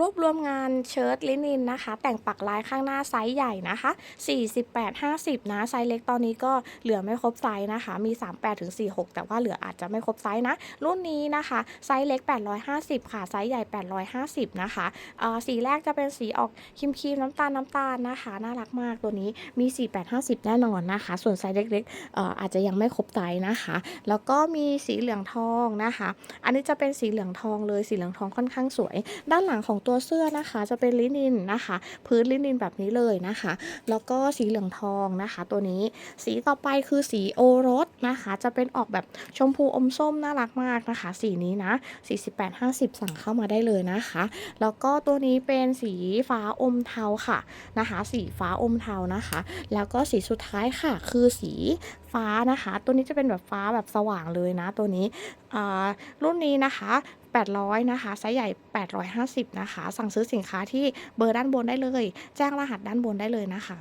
รวบรวมงานเชิ้ตลินินนะคะ แต่งปักลายข้างหน้าไซส์ใหญ่นะคะ 48 50 นะไซส์เล็กตอนนี้ก็เหลือไม่ครบไซส์นะคะ มี 38ถึง46 แต่ว่าเหลืออาจจะไม่ครบไซส์นะ รุ่นนี้นะคะ ไซส์เล็ก 850 ค่ะ ไซส์ใหญ่ 850 นะคะเอ่อสีแรกจะเป็นสีออกครีมครีมๆน้ำตาลน้ำตาลนะคะ น่ารักมากตัวนี้มี 4850 แน่นอนนะคะ ส่วนไซส์เล็กๆเอ่ออาจจะยังไม่ครบไซส์นะคะ แล้วก็มีสีเหลืองทองนะคะ อันนี้จะเป็นสีเหลืองทองเลยสีเหลืองทองค่อนข้างสวย ด้านหลังของตัวัวเสื้อนะคะ จะเป็นลินินนะคะ พื้นลินินแบบนี้เลยนะคะ แล้วก็สีเหลืองทองนะคะ ตัวนี้สีต่อไปคือสีโอรสนะคะ จะเป็นออกแบบชมพูอมส้มน่ารักมากนะคะ สีนี้นะ 48 50 สั่งเข้ามาได้เลยนะคะ แล้วก็ตัวนี้เป็นสีฟ้าอมเทาค่ะนะคะ สีฟ้าอมเทานะคะ แล้วก็สีสุดท้ายค่ะ คือสีฟ้านะคะ ตัวนี้จะเป็นแบบฟ้าแบบสว่างเลยนะ ตัวนี้รุ่นนี้นะคะ 800 นะคะ ไซส์ใหญ่ 850 นะคะ สั่งซื้อสินค้าที่เบอร์ด้านบนได้เลย แจ้งรหัสด้านบนได้เลยนะคะ